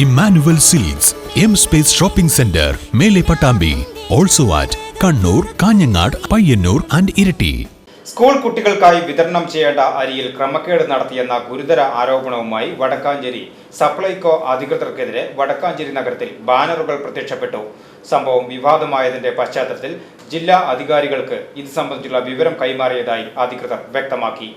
Emmanuel silks M space shopping centre മേലെ Pattambi also at Kannur Kanhangad Payyanur and Iritty. School കുട്ടികൾക്കായി വിതരണം ചെയ്യേണ്ട അരിയിൽ ക്രമക്കേട് നടത്തിയെന്ന ഗുരുതര ആരോപണവുമായി വടക്കാഞ്ചേരി സപ്ലൈകോ അധികൃതർക്കെതിരെ വടക്കാഞ്ചേരി നഗരത്തിൽ ബാനറുകൾ പ്രത്യക്ഷപ്പെട്ടു. സംഭവം വിവാദമായതിന്റെ പശ്ചാത്തലത്തിൽ ജില്ലാ അധികാരികൾക്ക് ഇത് സംബന്ധിച്ചുള്ള വിവരം കൈമാറിയതായി അധികൃതർ വ്യക്തമാക്കി.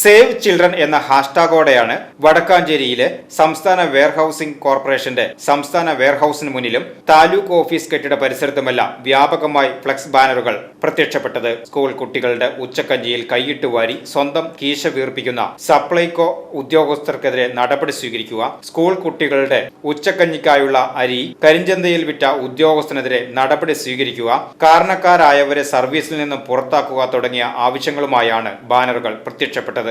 സേവ് ചിൽഡ്രൻ എന്ന ഹാഷ്ടാഗോടെയാണ് വടക്കാഞ്ചേരിയിലെ സംസ്ഥാന വെയർഹൌസിംഗ് കോർപ്പറേഷന്റെ സംസ്ഥാന വെയർഹൌസിന് മുന്നിലും താലൂക്ക് ഓഫീസ് കെട്ടിട പരിസരത്തുമെല്ലാം വ്യാപകമായി ഫ്ലക്സ് ബാനറുകൾ പ്രത്യക്ഷപ്പെട്ടത്. സ്കൂൾ കുട്ടികളുടെ ഉച്ചക്കഞ്ഞിയിൽ കൈയിട്ട് വാരി സ്വന്തം കീശ വീർപ്പിക്കുന്ന സപ്ലൈകോ ഉദ്യോഗസ്ഥർക്കെതിരെ നടപടി സ്വീകരിക്കുക സ്കൂൾ കുട്ടികളുടെ ഉച്ചക്കഞ്ഞിക്കായുള്ള അരി കരിഞ്ചന്തയിൽ വിറ്റ ഉദ്യോഗസ്ഥനെതിരെ നടപടി സ്വീകരിക്കുക കാരണക്കാരായവരെ സർവീസിൽ നിന്നും പുറത്താക്കുക തുടങ്ങിയ ആവശ്യങ്ങളുമായാണ് ബാനറുകൾ പ്രത്യക്ഷപ്പെട്ടത്.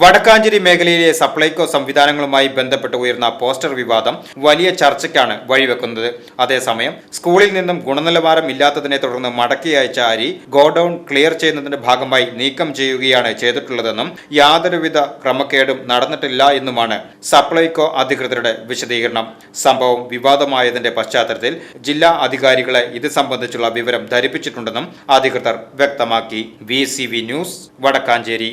വടക്കാഞ്ചേരി മേഖലയിലെ സപ്ലൈകോ സംവിധാനങ്ങളുമായി ബന്ധപ്പെട്ട് ഉയർന്ന പോസ്റ്റർ വിവാദം വലിയ ചർച്ചയ്ക്കാണ് വഴിവെക്കുന്നത്. അതേസമയം സ്കൂളിൽ നിന്നും ഗുണനിലവാരം ഇല്ലാത്തതിനെ തുടർന്ന് മടക്കി അയച്ച അരി ഗോഡൌൺ ക്ലിയർ ചെയ്യുന്നതിന്റെ ഭാഗമായി നീക്കം ചെയ്യുകയാണ് ചെയ്തിട്ടുള്ളതെന്നും യാതൊരുവിധ ക്രമക്കേടും നടന്നിട്ടില്ല എന്നുമാണ് സപ്ലൈകോ അധികൃതരുടെ വിശദീകരണം. സംഭവം വിവാദമായതിന്റെ പശ്ചാത്തലത്തിൽ ജില്ലാ അധികാരികളെ ഇത് സംബന്ധിച്ചുള്ള വിവരം ധരിപ്പിച്ചിട്ടുണ്ടെന്നും അധികൃതർ വ്യക്തമാക്കി. V news Vadakkanchery.